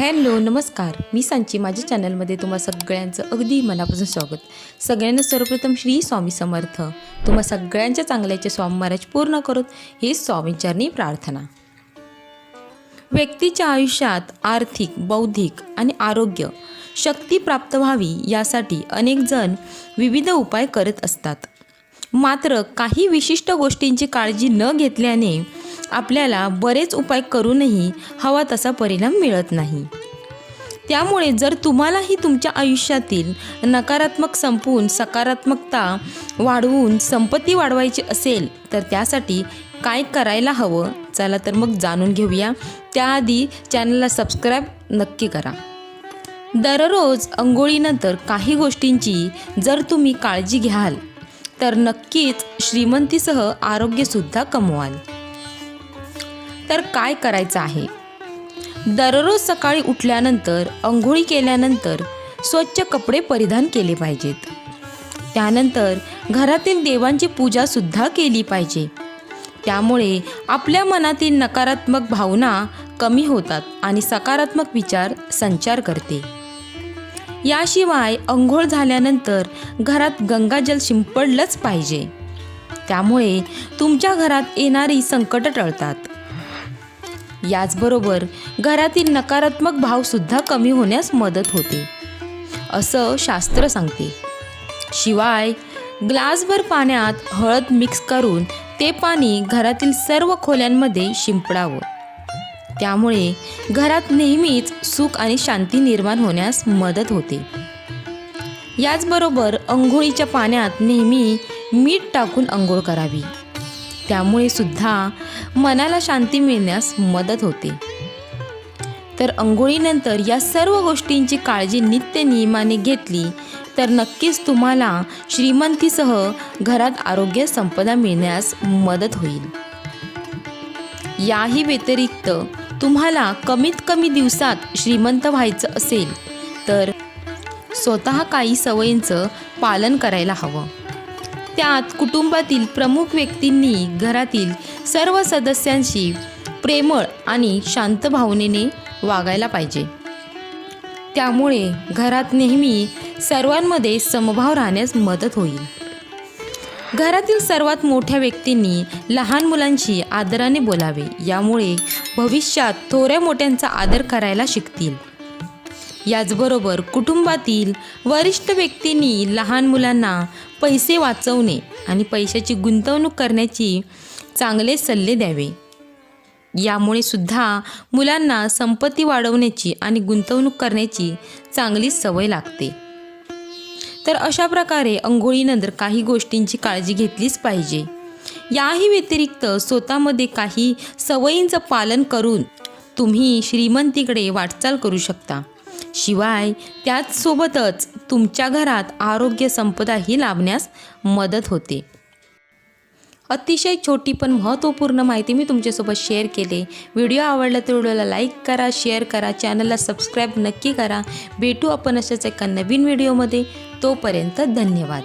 Hello नमस्कार. मी सांची. माझ्या चॅनलमध्ये तुम्हा सगळ्यांचं अगदी मनापासून स्वागत. सगळ्यांना सर्वप्रथम श्री स्वामी समर्थ. तुम्हा सगळ्यांच्या चांगल्याचे स्वामी महाराज पूर्ण करोत ही स्वामींचरणी प्रार्थना. व्यक्तीच्या आयुष्यात आर्थिक बौद्धिक आणि आरोग्य शक्ती प्राप्त व्हावी यासाठी अनेक जण विविध उपाय करत असतात. मात्र काही विशिष्ट गोष्टींची काळजी न घेतल्याने आपल्याला बरेच उपाय करूनही हवा तसा परिणाम मिळत नाही. त्यामुळे जर तुम्हालाही तुमच्या आयुष्यातील नकारात्मक संपून सकारात्मकता वाढवून संपत्ती वाढवायची असेल तर त्यासाठी काय करायला हवं? चला तर मग जाणून घेऊया. त्याआधी चॅनलला सबस्क्राईब नक्की करा. दररोज अंघोळीनंतर काही गोष्टींची जर तुम्ही काळजी घ्याल तर नक्कीच श्रीमंतीसह आरोग्यसुद्धा कमवाल. तर काय करायचं आहे? दररोज सकाळी उठल्यानंतर अंघोळी केल्यानंतर स्वच्छ कपडे परिधान केले पाहिजेत. त्यानंतर घरातील देवांची पूजासुद्धा केली पाहिजे. त्यामुळे आपल्या मनातील नकारात्मक भावना कमी होतात आणि सकारात्मक विचार संचार करते. याशिवाय अंघोळ झाल्यानंतर घरात गंगाजल शिंपडलंच पाहिजे. त्यामुळे तुमच्या घरात येणारी संकट टळतात. याचबरोबर घरातील नकारात्मक भावसुद्धा कमी होण्यास मदत होते असं शास्त्र सांगते. शिवाय ग्लासभर पाण्यात हळद मिक्स करून ते पाणी घरातील सर्व खोल्यांमध्ये शिंपडावं. त्यामुळे घरात नेहमीच सुख आणि शांती निर्माण होण्यास मदत होते. याचबरोबर अंघोळीच्या पाण्यात नेहमी मीठ टाकून अंघोळ करावी. त्यामुळे सुद्धा मनाला शांती मिळण्यास मदत होते. तर अंघोळीनंतर या सर्व गोष्टींची काळजी नित्य नियमाने घेतली तर नक्कीच तुम्हाला श्रीमंतीसह घरात आरोग्य संपदा मिळण्यास मदत होईल. याही व्यतिरिक्त तुम्हाला कमीत कमी दिवसात श्रीमंत व्हायचं असेल तर स्वतः काही सवयींचं पालन करायला हवं. त्यात कुटुंबातील प्रमुख व्यक्तींनी घरातील सर्व सदस्यांशी प्रेमळ आणि शांत भावनेने वागायला पाहिजे. त्यामुळे घरात नेहमी सर्वांमध्ये समभाव राहण्यास मदत होईल. घरातील सर्वात मोठ्या व्यक्तींनी लहान मुलांशी आदराने बोलावे. यामुळे भविष्यात थोड्या मोठ्यांचा आदर करायला शिकतील. याचबरोबर कुटुंबातील वरिष्ठ व्यक्तींनी लहान मुलांना पैसे वाचवणे आणि पैशाची गुंतवणूक करण्याची चांगले सल्ले द्यावे. यामुळे सुद्धा मुलांना संपत्ती वाढवण्याची आणि गुंतवणूक करण्याची चांगली सवय लागते. तर अशा प्रकारे अंघोळीनंतर काही गोष्टींची काळजी घेतलीच पाहिजे. याही व्यतिरिक्त स्वतःमध्ये काही सवयींचं पालन करून तुम्ही श्रीमंतीकडे वाटचाल करू शकता. शिवाय त्याचसोबतच तुमच्या घरात आरोग्य संपदाही लाभण्यास मदत होते. अतिशय छोटी पण महत्त्वपूर्ण माहिती मी तुमच्यासोबत शेअर केले. व्हिडिओ आवडला तर व्हिडिओला लाईक करा शेअर करा चॅनलला सबस्क्राईब नक्की करा. भेटू आपण अशाच एका नवीन व्हिडिओमध्ये तोपर्यंत धन्यवाद.